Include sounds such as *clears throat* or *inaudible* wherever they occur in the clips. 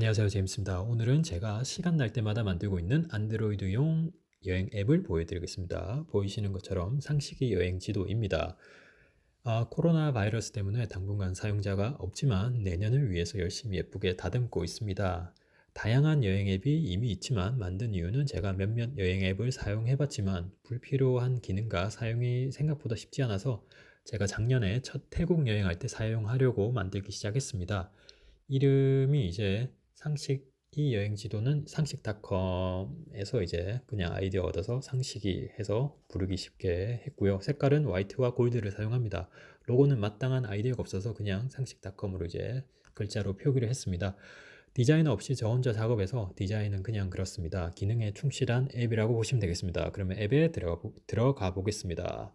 안녕하세요. 제임스입니다. 오늘은 제가 시간 날 때마다 만들고 있는 안드로이드용 여행 앱을 보여드리겠습니다. 보이시는 것처럼 상식이 여행 지도입니다. 아, 코로나 바이러스 때문에 당분간 사용자가 없지만 내년을 위해서 열심히 예쁘게 다듬고 있습니다. 다양한 여행 앱이 이미 있지만 만든 이유는 제가 몇몇 여행 앱을 사용해봤지만 불필요한 기능과 사용이 생각보다 쉽지 않아서 제가 작년에 첫 태국 여행할 때 사용하려고 만들기 시작했습니다. 이름이 이제 상식 이 여행 지도는 상식닷컴에서 이제 그냥 아이디어 얻어서 상식이 해서 부르기 쉽게 했고요. 색깔은 화이트와 골드를 사용합니다. 로고는 마땅한 아이디어가 없어서 그냥 상식닷컴으로 이제 글자로 표기를 했습니다. 디자이너 없이 저 혼자 작업해서 디자인은 그냥 그렇습니다. 기능에 충실한 앱이라고 보시면 되겠습니다. 그러면 앱에 들어가, 보, 들어가 보겠습니다.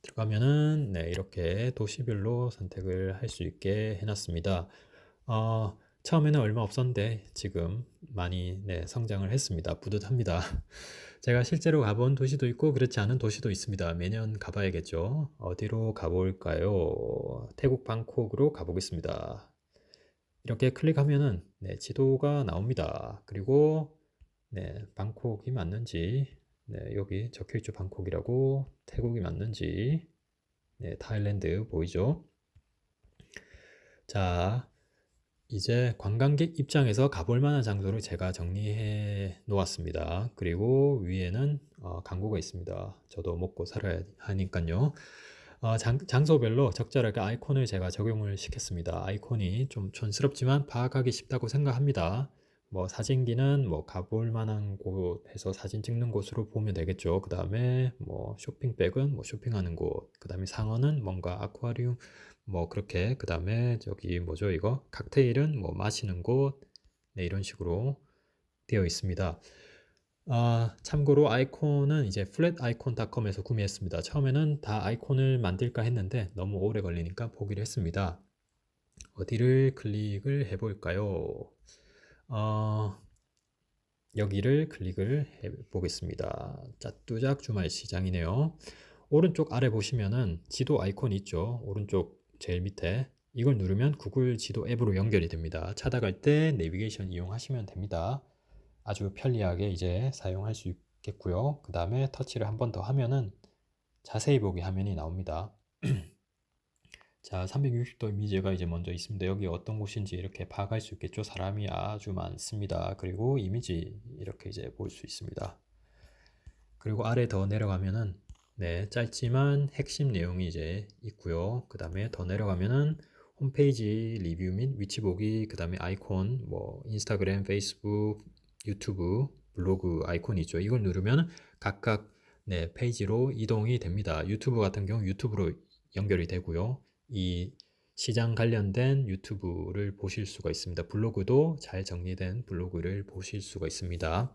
들어가면은 네, 이렇게 도시별로 선택을 할 수 있게 해놨습니다. 어, 처음에는 얼마 없었는데 지금 많이 네, 성장을 했습니다. 뿌듯합니다. *laughs* 제가 실제로 가본 도시도 있고 그렇지 않은 도시도 있습니다. 매년 가봐야겠죠. 어디로 가볼까요? 태국 방콕으로 가보겠습니다. 이렇게 클릭하면은 네, 지도가 나옵니다. 그리고 네, 방콕이 맞는지 네, 여기 적혀있죠. 방콕이라고 태국이 맞는지 네, 타일랜드 보이죠? 자, 이제 관광객 입장에서 가볼 만한 장소를 제가 정리해 놓았습니다. 그리고 위에는 어, 광고가 있습니다. 저도 먹고 살아야 하니까요. 어, 장, 장소별로 적절하게 아이콘을 제가 적용을 시켰습니다. 아이콘이 좀 촌스럽지만 파악하기 쉽다고 생각합니다. 뭐 사진기는 뭐 가볼 만한 곳에서 사진 찍는 곳으로 보면 되겠죠. 그 다음에 뭐 쇼핑백은 뭐 쇼핑하는 곳, 그 다음에 상어는 뭔가 아쿠아리움, 뭐 그렇게 그 다음에 저기 뭐죠 이거 칵테일은 뭐 마시는 곳, 네 이런 식으로 되어 있습니다. 아, 참고로 아이콘은 이제 flaticon.com에서 구매했습니다. 처음에는 다 아이콘을 만들까 했는데 너무 오래 걸리니까 포기를 했습니다. 어디를 클릭을 해볼까요? 어, 여기를 클릭을 해 보겠습니다. 짜뚜작 주말 시장이네요. 오른쪽 아래 보시면은 지도 아이콘 있죠. 오른쪽 제일 밑에 이걸 누르면 구글 지도 앱으로 연결이 됩니다. 찾아갈 때 내비게이션 이용하시면 됩니다. 아주 편리하게 이제 사용할 수 있겠고요. 그 다음에 터치를 한 번 더 하면은 자세히 보기 화면이 나옵니다. *clears throat* 자, 360도 이미지가 이제 먼저 있습니다. 여기 어떤 곳인지 이렇게 파악할 수 있겠죠. 사람이 아주 많습니다. 그리고 이미지 이렇게 이제 볼 수 있습니다. 그리고 아래 더 내려가면은 네, 짧지만 핵심 내용이 이제 있고요. 그 다음에 더 내려가면은 홈페이지 리뷰 및 위치 보기, 그 다음에 아이콘, 뭐 인스타그램, 페이스북, 유튜브, 블로그 아이콘이 있죠. 이걸 누르면 각각 네, 페이지로 이동이 됩니다. 유튜브 같은 경우 유튜브로 연결이 되고요. 이 시장 관련된 유튜브를 보실 수가 있습니다. 블로그도 잘 정리된 블로그를 보실 수가 있습니다.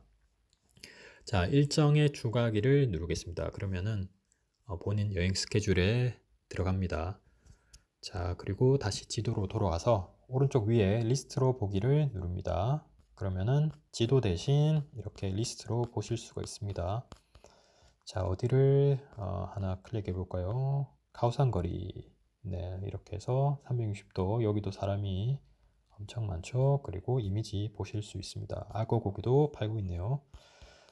자, 일정의 추가하기를 누르겠습니다. 그러면은 어, 본인 여행 스케줄에 들어갑니다. 자, 그리고 다시 지도로 돌아와서 오른쪽 위에 리스트로 보기를 누릅니다. 그러면은 지도 대신 이렇게 리스트로 보실 수가 있습니다. 자, 어디를 어, 하나 클릭해 볼까요? 카우산거리 네, 이렇게 해서 360도 여기도 사람이 엄청 많죠. 그리고 이미지 보실 수 있습니다. 악어 고기도 팔고 있네요.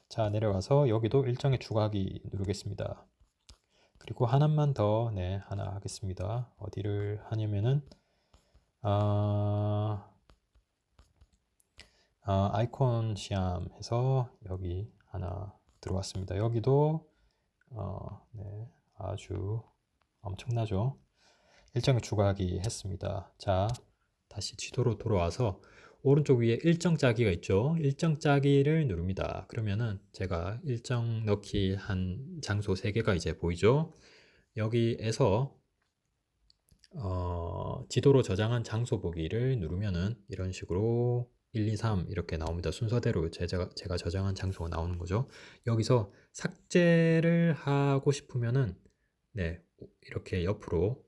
자, 내려가서 여기도 일정에 추가하기 누르겠습니다. 그리고 하나만 더, 네, 하나 하겠습니다. 어디를 하냐면은, 아, 아, 아이콘 시암 해서 여기 하나 들어왔습니다. 여기도, 어, 네, 아주 엄청나죠. 일정에 추가하기 했습니다. 자, 다시 지도로 돌아와서 오른쪽 위에 일정 짜기가 있죠. 일정 짜기를 누릅니다. 그러면은 제가 일정 넣기 한 장소 3개가 이제 보이죠. 여기에서 어, 지도로 저장한 장소 보기를 누르면은 이런 식으로 1, 2, 3 이렇게 나옵니다. 순서대로 제가, 제가 저장한 장소가 나오는 거죠. 여기서 삭제를 하고 싶으면은 네, 이렇게 옆으로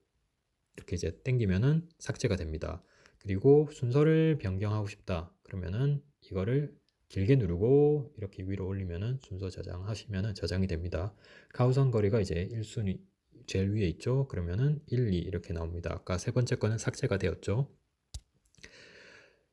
이렇게 이제 땡기면은 삭제가 됩니다. 그리고 순서를 변경하고 싶다. 그러면은 이거를 길게 누르고 이렇게 위로 올리면은 순서 저장하시면은 저장이 됩니다. 가우선 거리가 이제 1순위 제일 위에 있죠. 그러면은 1, 2 이렇게 나옵니다. 아까 세 번째 거는 삭제가 되었죠.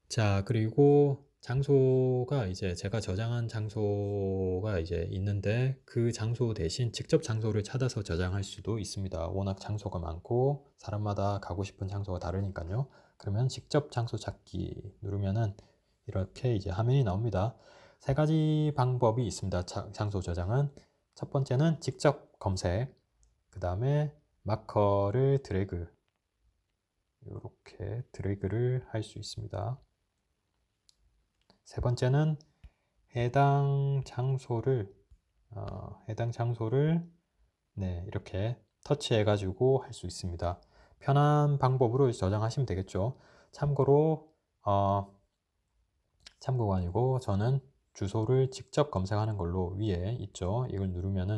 자, 그리고 장소가 이제 제가 저장한 장소가 이제 있는데 그 장소 대신 직접 장소를 찾아서 저장할 수도 있습니다. 워낙 장소가 많고 사람마다 가고 싶은 장소가 다르니까요. 그러면 직접 장소 찾기 누르면은 이렇게 이제 화면이 나옵니다. 세 가지 방법이 있습니다. 자- 장소 저장은 첫 번째는 직접 검색, 그 다음에 마커를 드래그, 이렇게 드래그를 할 수 있습니다. 세 번째는 해당 장소를 어, 해당 장소를 네, 이렇게 터치해 가지고 할 수 있습니다. 편한 방법으로 저장하시면 되겠죠. 참고로 어, 참고가 아니고 저는 주소를 직접 검색하는 걸로 위에 있죠. 이걸 누르면은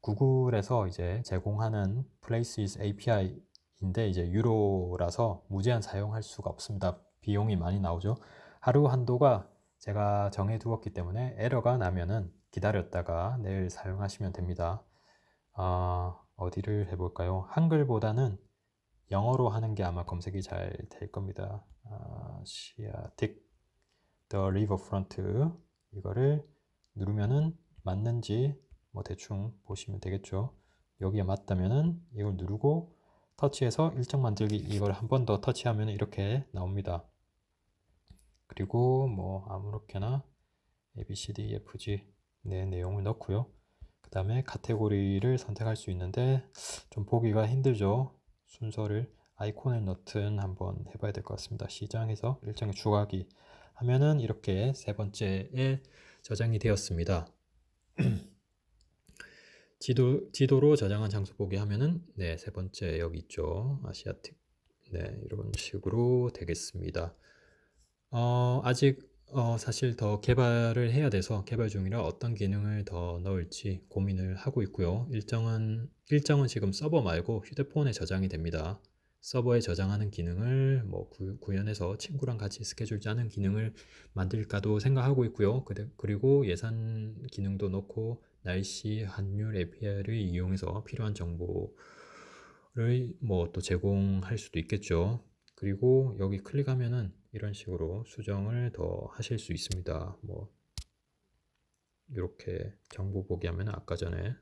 구글에서 이제 제공하는 Places API인데 이제 유로라서 무제한 사용할 수가 없습니다. 비용이 많이 나오죠. 하루 한도가 제가 정해 두었기 때문에 에러가 나면은 기다렸다가 내일 사용하시면 됩니다. 아, 어디를 해볼까요? 한글보다는 영어로 하는 게 아마 검색이 잘 될 겁니다. 아, 시아틱 The Riverfront 이거를 누르면은 맞는지 뭐 대충 보시면 되겠죠. 여기에 맞다면은 이걸 누르고 터치해서 일정 만들기 이걸 한 번 더 터치하면 이렇게 나옵니다. 그리고 뭐 아무렇게나 A, B, C, D, E, F, G 네 내용을 넣고요. 그 다음에 카테고리를 선택할 수 있는데 좀 보기가 힘들죠. 순서를 아이콘을 넣든 한번 해봐야 될 것 같습니다. 시장에서 일정에 추가하기 하면은 이렇게 세 번째에 저장이 되었습니다. *clears throat* 지도, 지도로 저장한 장소 보기 하면은 네, 세 번째 여기 있죠. 아시아틱. 네, 이런 식으로 되겠습니다. 어, 아직 어, 사실 더 개발을 해야 돼서 개발 중이라 어떤 기능을 더 넣을지 고민을 하고 있고요. 일정은, 일정은 지금 서버 말고 휴대폰에 저장이 됩니다. 서버에 저장하는 기능을 뭐 구, 구현해서 친구랑 같이 스케줄 짜는 기능을 만들까도 생각하고 있고요. 그리고 예산 기능도 넣고 날씨 환율 API를 이용해서 필요한 정보를 뭐 또 제공할 수도 있겠죠. 그리고 여기 클릭하면은 이런 식으로 수정을 더 하실 수 있습니다. 뭐 이렇게 정보 보기 하면 아까 전에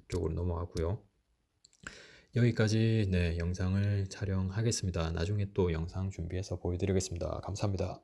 이쪽으로 넘어가고요. 여기까지 네, 영상을 촬영하겠습니다. 나중에 또 영상 준비해서 보여드리겠습니다. 감사합니다.